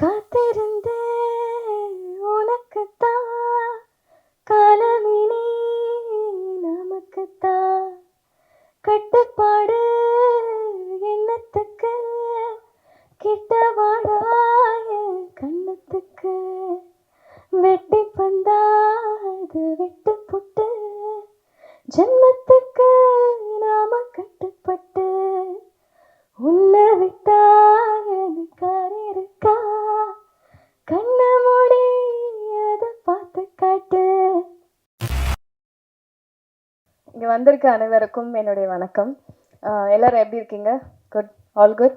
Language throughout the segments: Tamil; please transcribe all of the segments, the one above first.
காத்திருந்தேன். உனக்குத்தான். காலமினி நமக்குத்தான். கட்டுப்பாடு எண்ணத்துக்கு. கிட்ட வாடாய கண்ணத்துக்கு வெட்டி பந்தாது விட்டு புட்டு. ஜென்மத்துக்கு நாம கட்டுப்பட்டு. உன்னை விட்டா வந்திருக்க அனைவருக்கும் என்னுடைய வணக்கம். எல்லாரும் எப்படி இருக்கீங்க? குட் ஆல் குட்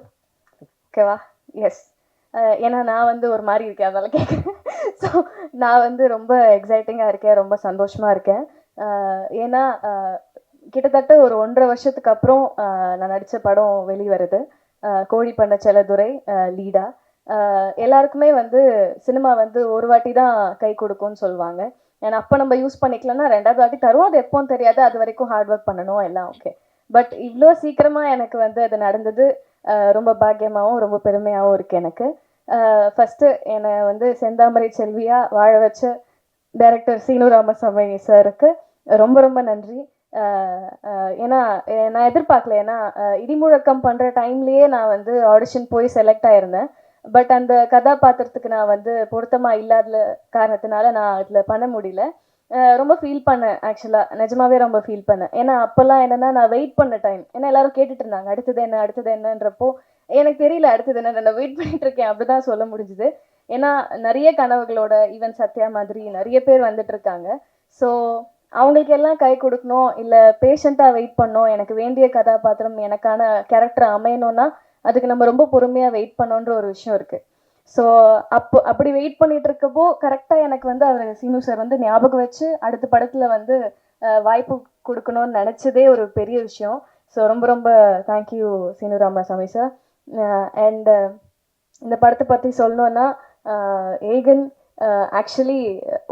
ஓகேவா எஸ் ஏன்னா நான் வந்து ஒரு மாதிரி இருக்கேன் அதனால கேட்குறேன் ஸோ நான் வந்து ரொம்ப எக்ஸைட்டிங்காக இருக்கேன் ரொம்ப சந்தோஷமாக இருக்கேன். ஏன்னா கிட்டத்தட்ட ஒரு ஒன்றரை வருஷத்துக்கு அப்புறம் நான் நடித்த படம் வெளிவருது. கோழி பண்ண செலதுரை லீடா. எல்லாருக்குமே வந்து சினிமா வந்து ஒரு வாட்டி தான் கை கொடுக்கும்னு சொல்லுவாங்க. ஏன்னா அப்போ நம்ம யூஸ் பண்ணிக்கலன்னா ரெண்டாவது வாட்டி தருவோம் அது எப்போன்னு தெரியாது. அது வரைக்கும் ஹார்ட் ஒர்க் பண்ணணும் எல்லாம் ஓகே பட் இவ்வளோ சீக்கிரமாக எனக்கு வந்து அது நடந்தது ரொம்ப பாக்கியமாகவும் ரொம்ப பெருமையாகவும் இருக்குது எனக்கு. ஃபஸ்ட்டு என்னை வந்து செந்தாமரை செல்வியாக வாழ வச்ச டைரக்டர் சீனு ராமசாமி சாருக்கு ரொம்ப ரொம்ப நன்றி. ஏன்னா நான் எதிர்பார்க்கல. ஏன்னா இடிமுழக்கம் பண்ணுற டைம்லேயே நான் வந்து ஆடிஷன் போய் செலக்ட் ஆயிருந்தேன். பட் அந்த கதாபாத்திரத்துக்கு நான் வந்து பொருத்தமாக இல்லாத காரணத்தினால நான் அதில் பண்ண முடியல. ரொம்ப ஃபீல் பண்ணேன் ஆக்சுவலாக நிஜமாவே ரொம்ப ஃபீல் பண்ணேன். ஏன்னா அப்போல்லாம் என்னென்னா நான் வெயிட் பண்ண டைம் ஏன்னா எல்லாரும் கேட்டுட்டு இருந்தாங்க அடுத்தது என்ன அடுத்தது என்னன்றப்போ எனக்கு தெரியல அடுத்தது என்ன நான் வெயிட் பண்ணிட்டு இருக்கேன் அப்படிதான் சொல்ல முடிஞ்சுது. ஏன்னா நிறைய கனவுகளோட ஈவன் சத்யா மாதிரி நிறைய பேர் வந்துட்டு இருக்காங்க. ஸோ அவங்களுக்கு எல்லாம் கை கொடுக்கணும் இல்லை பேஷண்ட்டாக வெயிட் பண்ணணும் எனக்கு வேண்டிய கதாபாத்திரம் எனக்கான கேரக்டர் அமையணும்னா அதுக்கு நம்ம ரொம்ப பொறுமையாக வெயிட் பண்ணோன்ற ஒரு விஷயம் இருக்குது ஸோ அப்போ அப்படி வெயிட் பண்ணிட்டு இருக்கப்போ கரெக்டாக எனக்கு வந்து அவர் சீனு சார் வந்து ஞாபகம் வச்சு அடுத்த படத்தில் வந்து வாய்ப்பு கொடுக்கணும்னு நினச்சதே ஒரு பெரிய விஷயம். ஸோ ரொம்ப ரொம்ப thank you Seenu Ramasamy sir and இந்த படத்தை பற்றி சொல்லணுன்னா ஏகன் ஆக்சுவலி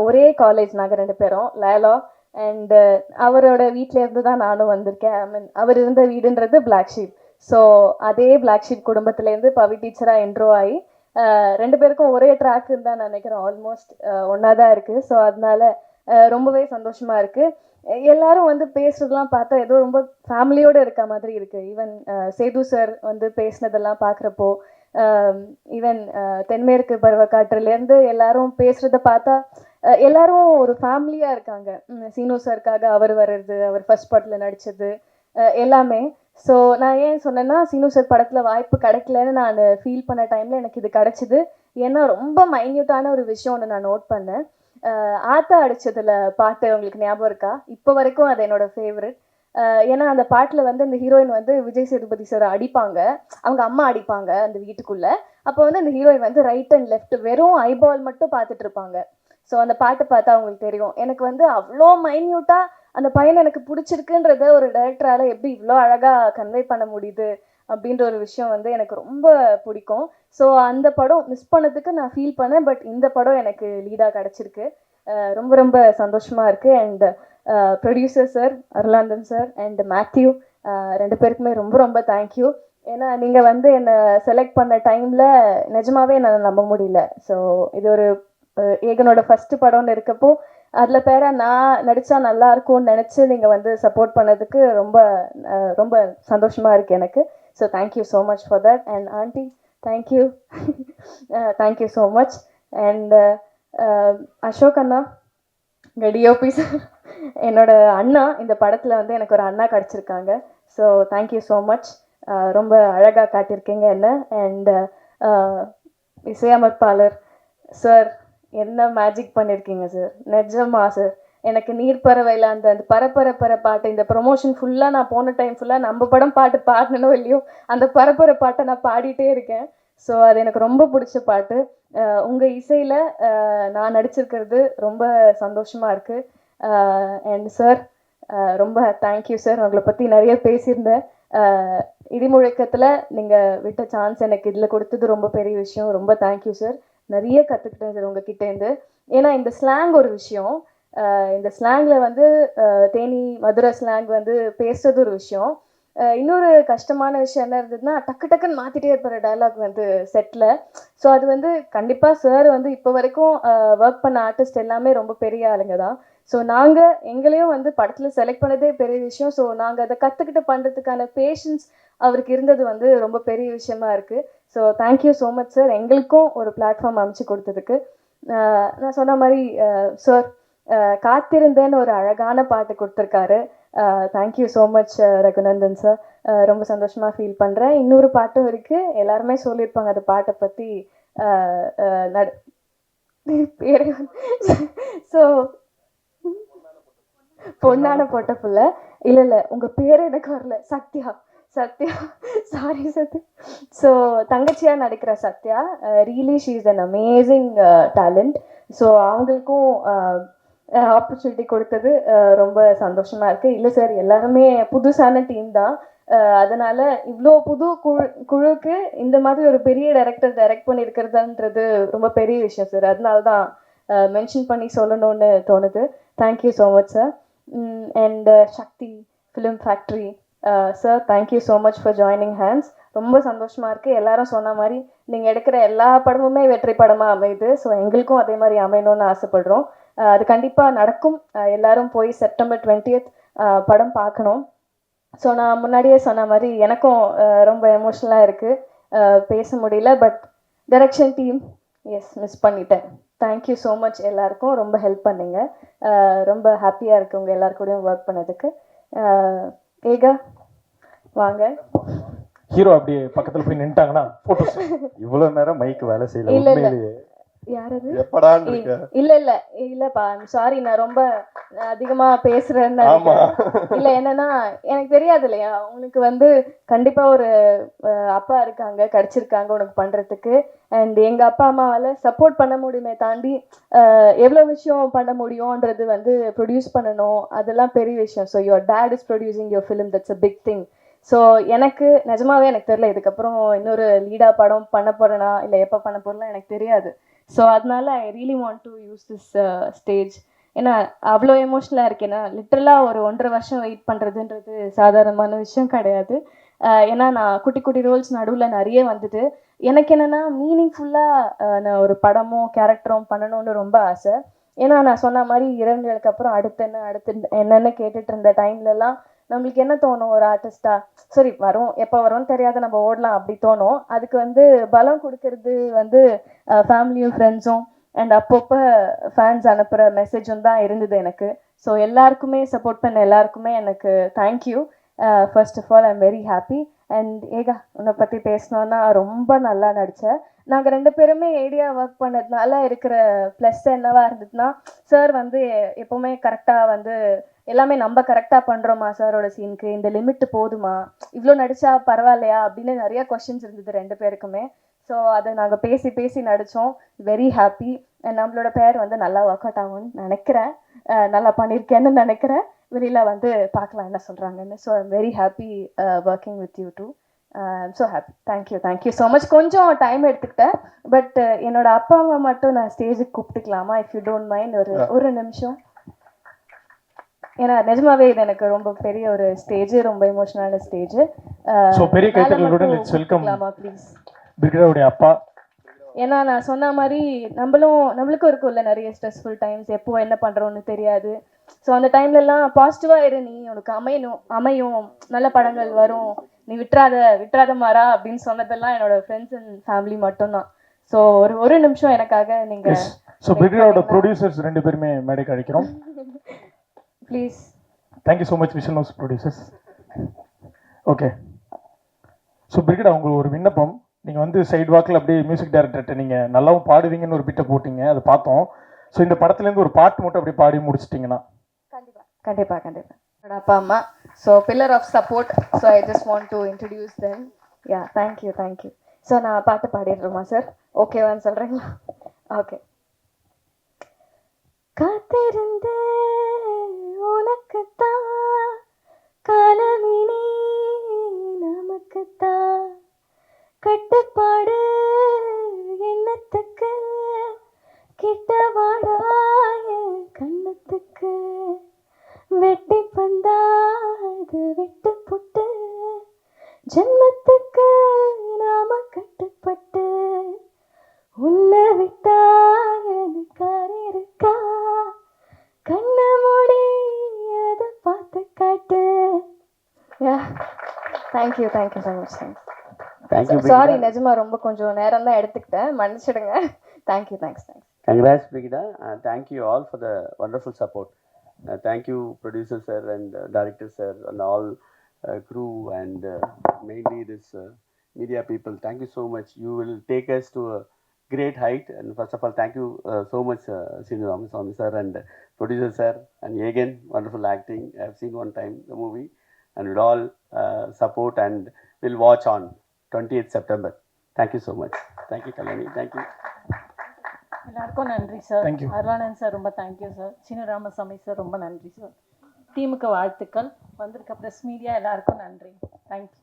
ஒரே காலேஜ் நாங்கள் ரெண்டு பேரும் லேலா அண்ட் அவரோட வீட்டிலேருந்து தான் நானும் வந்திருக்கேன். ஐ மீன் அவர் இருந்த வீடுன்றது பிளாக் ஷீப் ஸோ அதே பிளாக் ஷீப் குடும்பத்துலேருந்து பவி டீச்சராக என்ட்ரோ ஆகி ரெண்டு பேருக்கும் ஒரே ட்ராக் தான் நான் நினைக்கிறேன். ஆல்மோஸ்ட் ஒன்றா தான் இருக்குது ஸோ அதனால ரொம்பவே சந்தோஷமா இருக்கு. எல்லாரும் வந்து பேசுறதெல்லாம் பார்த்தா ஏதோ ரொம்ப ஃபேமிலியோடு இருக்க மாதிரி இருக்கு. ஈவன் சேது சார் வந்து பேசினதெல்லாம் பார்க்குறப்போ ஈவன் தென்மேற்கு பருவக்காற்றுலேருந்து எல்லாரும் பேசுறத பார்த்தா எல்லாரும் ஒரு ஃபேமிலியாக இருக்காங்க. சீனு சாருக்காக அவர் வர்றது அவர் ஃபர்ஸ்ட் பாட்டில் நடித்தது எல்லாமே. ஸோ நான் ஏன் சொன்னேன்னா சீனு சார் படத்தில் வாய்ப்பு கிடைக்கலன்னு நான் ஃபீல் பண்ண டைமில் எனக்கு இது கிடச்சிது. ஏன்னா ரொம்ப மைன்யூட்டான ஒரு விஷயம் ஒன்று நான் நோட் பண்ணேன். ஆத்தா அடித்ததில் பாட்டு உங்களுக்கு ஞாபகம் இருக்கா? இப்போ வரைக்கும் அது என்னோட ஃபேவரட் ஏன்னா அந்த பாட்டில் வந்து அந்த ஹீரோயின் வந்து விஜய் சேதுபதி சார் அடிப்பாங்க. அவங்க அம்மா அடிப்பாங்க அந்த வீட்டுக்குள்ளே. அப்போ வந்து அந்த ஹீரோயின் வந்து ரைட் அண்ட் லெஃப்ட் வெறும் ஐபால் மட்டும் பார்த்துட்டு இருப்பாங்க. ஸோ அந்த பாட்டை பார்த்தா அவங்களுக்கு தெரியும். எனக்கு வந்து அவ்வளோ மைன்யூட்டாக அந்த பையன் எனக்கு பிடிச்சிருக்குன்றத ஒரு டைரக்டரால் எப்படி இவ்வளோ அழகாக கன்வே பண்ண முடியுது அப்படின்ற ஒரு விஷயம் வந்து எனக்கு ரொம்ப பிடிக்கும். ஸோ அந்த படம் மிஸ் பண்ணதுக்கு நான் ஃபீல் பண்ணேன். பட் இந்த படம் எனக்கு லீடாக கிடச்சிருக்கு. ரொம்ப ரொம்ப சந்தோஷமாக இருக்குது and producer sir Arulanthan sir and Mathew ரெண்டு பேருக்குமே ரொம்ப ரொம்ப தேங்க்யூ ஏன்னா நீங்கள் வந்து என்னை செலக்ட் பண்ண டைமில் நிஜமாவே என்னால் நம்ப முடியல. ஸோ இது ஒரு ஏகனோட ஃபஸ்ட்டு படம்னு இருக்கப்போ அதில் பேர நான் நடித்தா நல்லா இருக்கும்னு நினச்சி நீங்கள் வந்து சப்போர்ட் பண்ணதுக்கு ரொம்ப ரொம்ப சந்தோஷமாக இருக்குது எனக்கு. So thank you so much for that and aunty thank you thank you so much and Ashok அண்ணா இங்கே டிஓபி சார் என்னோட அண்ணா இந்த படத்தில் வந்து எனக்கு ஒரு அண்ணா கிடச்சிருக்காங்க. So thank you so much ரொம்ப அழகாக காட்டியிருக்கீங்க என்ன. அண்ட் இசையமைப்பாளர் சார் என்ன மேஜிக் பண்ணியிருக்கீங்க சார் நிஜமா சார் எனக்கு நீர் பறவையில் அந்த அந்த பரப்பர பர பாட்டு இந்த ப்ரொமோஷன் ஃபுல்லாக நான் போன டைம் ஃபுல்லாக நம்ம படம் பாட்டு பாடணும் இல்லையோ அந்த பரப்பர பாட்டை நான் பாடிட்டே இருக்கேன். ஸோ அது எனக்கு ரொம்ப பிடிச்ச பாட்டு. உங்கள் இசையில் நான் நடிச்சிருக்கிறது ரொம்ப சந்தோஷமாக இருக்குது அண்ட் சார் ரொம்ப தேங்க்யூ சார் உங்களை பற்றி நிறைய பேசியிருந்தேன். இடிமுழக்கத்தில் நீங்கள் விட்ட சான்ஸ் எனக்கு இதில் கொடுத்தது ரொம்ப பெரிய விஷயம். ரொம்ப தேங்க்யூ சார் நிறைய கற்றுக்கிட்டேன் சார் உங்ககிட்டேருந்து ஏன்னா இந்த ஸ்லாங் ஒரு விஷயம். இந்த ஸ்லாங்கில் வந்து தேனி மதுரை ஸ்லாங் வந்து பேசுறது ஒரு விஷயம். இன்னொரு கஷ்டமான விஷயம் என்ன இருந்ததுன்னா டக்கு டக்குன்னு மாற்றிட்டே இருப்பார் டயலாக் வந்து செட்டில் ஸோ அது வந்து கண்டிப்பாக சார் வந்து இப்போ வரைக்கும் ஒர்க் பண்ண ஆர்டிஸ்ட் எல்லாமே ரொம்ப பெரிய ஆளுங்க தான். ஸோ நாங்கள் எங்களையும் வந்து படத்தில் செலக்ட் பண்ணதே பெரிய விஷயம். ஸோ நாங்கள் அதை கற்றுக்கிட்டு பண்ணுறதுக்கான பேஷன்ஸ் அவருக்கு இருந்தது வந்து ரொம்ப பெரிய விஷயமா இருக்குது so thank you so much sir எங்களுக்கும் ஒரு பிளாட்ஃபார்ம் அமைச்சு கொடுத்ததுக்கு. நான் சொன்ன மாதிரி சார் காத்திருந்தேன்னு ஒரு அழகான பாட்டு கொடுத்துருக்காரு. Thank you so much Raghunandan sir ரொம்ப சந்தோஷமாக ஃபீல் பண்ணுறேன் இன்னொரு பாட்டும் இருக்குது எல்லாருமே சொல்லியிருப்பாங்க அந்த பாட்டை பற்றி நட பேர் ஸோ பொண்ணான பொட்ட புள்ள. இல்லை இல்லை உங்கள் பேர் எனக்கு வரல. சத்யா. சத்யா சாரி சத்யா. ஸோ தங்கச்சியாக நடிக்கிற Sathya really she is an amazing talent so அவங்களுக்கும் uh, uh, ஆப்பர்ச்சுனிட்டி கொடுத்தது uh, ரொம்ப சந்தோஷமாக இருக்குது இல்லை சார் எல்லாருமே புதுசான டீம் தான். அதனால் அதனால இவ்வளோ புது குழு குழுக்கு இந்த மாதிரி ஒரு பெரிய டைரக்டர் டைரக்ட் பண்ணியிருக்கிறதுன்றது ரொம்ப பெரிய விஷயம் சார் அதனால தான் மென்ஷன் பண்ணி சொல்லணும்னு தோணுது. Thank you so much sir and Sakthi film factory sir thank you so much for joining hands ரொம்ப சந்தோஷமாக இருக்குது எல்லாரும் சொன்ன மாதிரி நீங்கள் எடுக்கிற எல்லா படமுமே வெற்றி படமாக அமையுது. ஸோ எங்களுக்கும் அதே மாதிரி அமையணும்னு ஆசைப்படுறோம். Uh, அது கண்டிப்பாக நடக்கும். Uh, எல்லாரும் போய் செப்டம்பர் டுவெண்ட்டியத் uh, படம் பார்க்கணும். ஸோ நான் முன்னாடியே சொன்ன மாதிரி எனக்கும் ரொம்ப எமோஷ்னலாக இருக்குது பேச முடியல பட் டைரக்ஷன் டீம் எஸ் மிஸ் பண்ணிட்டேன். தேங்க்யூ ஸோ மச் எல்லாருக்கும். ரொம்ப ஹெல்ப் பண்ணீங்க. ரொம்ப ஹாப்பியாக இருக்குது உங்கள் எல்லாருக்கூடையும் ஒர்க் பண்ணதுக்கு. ஏகா வாங்க. ஹீரோ அப்படியே பக்கத்துல போய் நின்ட்டாங்கன்னா போட்டோஸ் இவ்வளவு நேரம் மைக் வேலை செய்யல. உண்மையிலேயே. யாரது? இல்ல இல்ல இல்லப்பா சாரி நான் ரொம்ப அதிகமா பேசுறேன்னு. இல்ல என்னன்னா எனக்கு தெரியாது இல்லையா? உனக்கு வந்து கண்டிப்பா ஒரு அப்பா இருக்காங்க கிடைச்சிருக்காங்க உனக்கு பண்றதுக்கு. அண்ட் எங்க அப்பா அம்மாவால சப்போர்ட் பண்ண முடியுமே தாண்டி எவ்வளவு விஷயம் பண்ண முடியும்ன்றது வந்து ப்ரொடியூஸ் பண்ணணும். அதெல்லாம் பெரிய விஷயம். So your dad is producing your film that's a big thing so எனக்கு நிஜமாவே எனக்கு தெரியல. இதுக்கப்புறம் இன்னொரு லீடா படம் பண்ண போறேனா இல்லை எப்போ பண்ண போறேன்னா எனக்கு தெரியாது. ஸோ அதனால I really want to use this stage ஏன்னா அவ்வளோ எமோஷ்னலாக இருக்கேன்னா லிட்ரலாக ஒரு ஒன்றரை வருஷம் வெயிட் பண்ணுறதுன்றது சாதாரணமான விஷயம் கிடையாது. Uh, ஏன்னா நான் குட்டி குட்டி ரோல்ஸ் நடுவில் நிறைய வந்துட்டு எனக்கு என்னென்னா மீனிங்ஃபுல்லாக uh, நான் ஒரு படமோ கேரக்டரும் பண்ணணும்னு ரொம்ப ஆசை. ஏன்னா நான் சொன்ன மாதிரி இரண்டுகளுக்கு அப்புறம் அடுத்து என்ன அடுத்து என்னென்னு கேட்டுட்டு இருந்த டைம்லலாம் நம்மளுக்கு என்ன தோணும் ஒரு ஆர்டிஸ்டா சரி வரும். எப்போ வரும்னு தெரியாத. நம்ம ஓடலாம். அப்படி தோணும். அதுக்கு வந்து பலம் கொடுக்கறது வந்து ஃபேமிலியும் ஃப்ரெண்ட்ஸும் அண்ட் அப்பப்போ ஃபேன்ஸ் அனுப்புகிற மெசேஜும் தான் இருந்தது எனக்கு. ஸோ எல்லாருக்குமே சப்போர்ட் பண்ண எல்லாருக்குமே எனக்கு thank you first of all I'm very happy and ஏகா உன்னை பற்றி பேசணுன்னா ரொம்ப நல்லா நடித்தேன் நாங்கள் ரெண்டு பேருமே ஏடியா ஒர்க் பண்ணதுனால இருக்கிற ப்ளஸ் என்னவா இருந்ததுன்னா சார் வந்து எப்போவுமே கரெக்டாக வந்து எல்லாமே நம்ம கரெக்டாக பண்ணுறோமா சாரோட சீனுக்கு இந்த லிமிட் போதுமா? இவ்வளோ நடிச்சா பரவாயில்லையா? அப்படின்னு நிறைய கொஷின்ஸ் இருந்தது ரெண்டு பேருக்குமே. ஸோ அதை நாங்கள் பேசி பேசி நடித்தோம் வெரி ஹாப்பி நம்மளோட பேர் வந்து நல்லா ஒர்க் அவுட் ஆகும்னு நினைக்கிறேன். நல்லா பண்ணியிருக்கேன்னு நினைக்கிறேன். வெளியில் வந்து பார்க்கலாம் என்ன சொல்கிறாங்கன்னு so I'm very happy working with you too so happy thank you thank you so much கொஞ்சம் டைம் எடுத்துக்கிட்டேன். பட் என்னோட அப்பா அம்மா மட்டும் நான் ஸ்டேஜுக்கு கூப்பிட்டுக்கலாமா? இஃப் யூ டோன்ட் மைண்ட் ஒரு ஒரு நிமிஷம். ஏன்னா நிஜமாவே இது எனக்கு ரொம்ப பெரிய ஒரு ஸ்டேஜ் ரொம்ப எமோஷனலான ஸ்டேஜ் So, பெரிய கைத்தட்டலுடன் let's welcome. ப்ளீஸ் பிரிகேடாவுடைய அப்பா. ஏன்னா நான் சொன்ன மாதிரி நம்மளும் நம்மளுக்கும் இருக்கும்ல நிறைய ஸ்ட்ரெஸ்ஃபுல் டைம்ஸ் எப்போ என்ன பண்றோம்னு தெரியாது. ஸோ அந்த டைம்ல எல்லாம் பாசிட்டிவா இரு நீ. உனக்கு அமையணும் அமையும். நல்ல படங்கள் வரும். நீ விட்டுறாத விட்டுறாத மாறா அப்படின்னு சொன்னதெல்லாம் என்னோட ஃப்ரெண்ட்ஸ் அண்ட் ஃபேமிலி மட்டும்தான். ஸோ ஒரு ஒரு நிமிஷம் எனக்காக நீங்க ஸோ பிரிகேடாவோட ப்ரொடியூசர்ஸ் ரெண்டு பேருமே மேடைக்கு அழைக்கிறோம். Please thank you so much vision house producers okay so Brigida உங்களுக்கு ஒரு விண்ணப்பம். நீங்கள் வந்து சைடு வாக்கில் அப்படியே மியூசிக் டைரக்டர்கிட்ட நீங்கள் நல்லாவும் பாடுவீங்கன்னு ஒரு பிட்டை போட்டீங்க அதை பார்த்தோம். ஸோ இந்த படத்துலேருந்து ஒரு பாட்டு மட்டும் அப்படியே பாடி முடிச்சிட்டிங்கன்னா. கண்டிப்பா. கண்டிப்பா கண்டிப்பா. என்னோட அப்பா அம்மா. So pillar of support so I just want to introduce then ya thank you thank you so நான் பாட்டு பாடிடுறோமா சார் ஓகேவான்னு சொல்கிறீங்களா ஓகே காத்திருந்த நமக்குத்தா? காலமினே நமக்குத்தா? கட்டுப்பாடு எண்ணத்துக்கு கிட்டவாடாய கண்ணத்துக்கு. வெட்டி பந்தாது வெட்டு புட்டு ஜென்மத்துக்கு thank you thank you so much thank you sorry நிஜமா ரொம்ப கொஞ்சம் நேரம் தான் எடுத்துக்கிட்டேன் மன்னிச்சிடுங்க thank you thanks thanks Congrats, Brigida. Uh, thank you all for the wonderful support. Uh, thank you, producer sir and uh, director sir and all uh, crew and uh, mainly this uh, media people. Thank you so much. You will take us to a great height. And first of all, thank you uh, so much, uh, Sinu Ramaswamy sir and producer sir and again wonderful acting. I have seen one time the movie and we'll all uh, support and we'll watch on 28th September. Thank you so much. Thank you, Kalani. Thank you. எல்லாருக்கும் நன்றி sir Thank you. Arulanand sir ரொம்ப thank you sir Chinna Ramasamy sir ரொம்ப நன்றி சார் டீமுக்கு வாழ்த்துக்கள் வந்திருக்க ப்ரெஸ் மீடியா எல்லாருக்கும் நன்றி தேங்க்யூ